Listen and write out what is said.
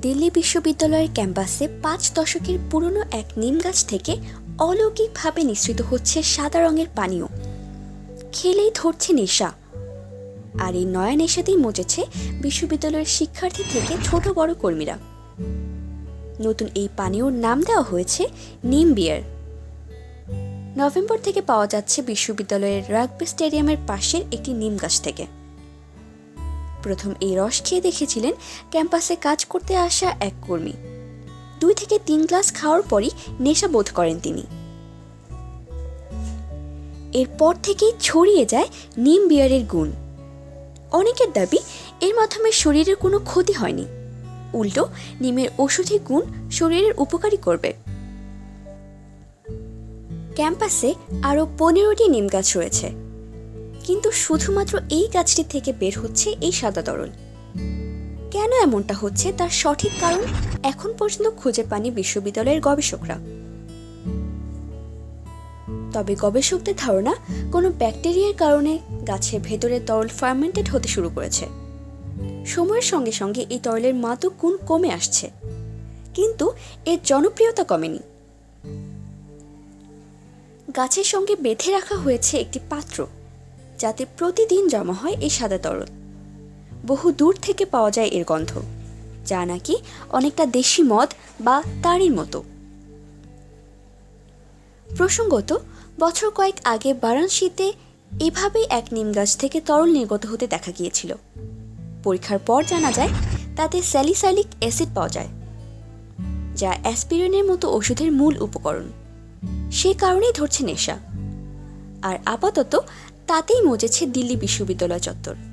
দিল্লি বিশ্ববিদ্যালয়ের ক্যাম্পাসে পাঁচ দশকের পুরনো এক নিম গাছ থেকে অলৌকিকভাবে নিঃসৃত হচ্ছে সাদা রঙের পানীয়। খেলেই ধরছে নেশা। আর এই নয়া নেশাতেই মজেছে বিশ্ববিদ্যালয়ের শিক্ষার্থী থেকে ছোট বড় কর্মীরা। নতুন এই পানীয়র নাম দেওয়া হয়েছে নিম বিয়ার। নভেম্বর থেকে পাওয়া যাচ্ছে বিশ্ববিদ্যালয়ের রাগবি স্টেডিয়ামের পাশের একটি নিম গাছ থেকে। প্রথম এই রস খেয়ে দেখেছিলেন ক্যাম্পাসে কাজ করতে আসা এক কর্মী। দুই থেকে তিন গ্লাস খাওয়ার পরই নেশা বোধ করেন তিনি। এরপর থেকেই ছড়িয়ে যায় নিম বিয়ারের গুণ। অনেকের দাবি, এর মাধ্যমে শরীরের কোনো ক্ষতি হয়নি। উল্টো, নিমের ওষুধি গুণ শরীরের উপকারী করবে। ক্যাম্পাসে আরও পনেরোটি নিম গাছ রয়েছে। কিন্তু শুধুমাত্র এই গাছটি থেকে বের হচ্ছে এই সাদা তরল। কেন এমনটা হচ্ছে তার সঠিক কারণ এখন পর্যন্ত খুঁজে পানি বিশ্ববিদ্যালয়ের গবেষকরা। তবে গবেষকদের ধারণা, কোনো ব্যাকটেরিয়ার কারণে গাছের ভেতরে তরল ফার্মেন্টেড হতে শুরু করেছে। সময়ের সঙ্গে সঙ্গে এই তরলের মাদক গুণ কমে আসছে। কিন্তু এর জনপ্রিয়তা কমেনি। গাছের সঙ্গে বেঁধে রাখা হয়েছে একটি পাত্র। যাতে প্রতিদিন জমা হয় এই সাদা তরল। বহু দূর থেকে পাওয়া যায় এর গন্ধ, যা নাকি অনেকটা দেশি মদ বা তারির মতো। প্রসঙ্গত, বছর কয়েক আগে বারাণসীতে এভাবেই এক নিম গাছ থেকে তরল নির্গত হতে দেখা গিয়েছিল। পরীক্ষার পর জানা যায়, তাতে স্যালিসাইলিক অ্যাসিড পাওয়া যায়, যা অ্যাসপিরিনের মতো ওষুধের মূল উপকরণ। সে কারণেই ধরছে নেশা। আর আপাতত তাতেই মজেছে দিল্লি বিশ্ববিদ্যালয় চত্বর।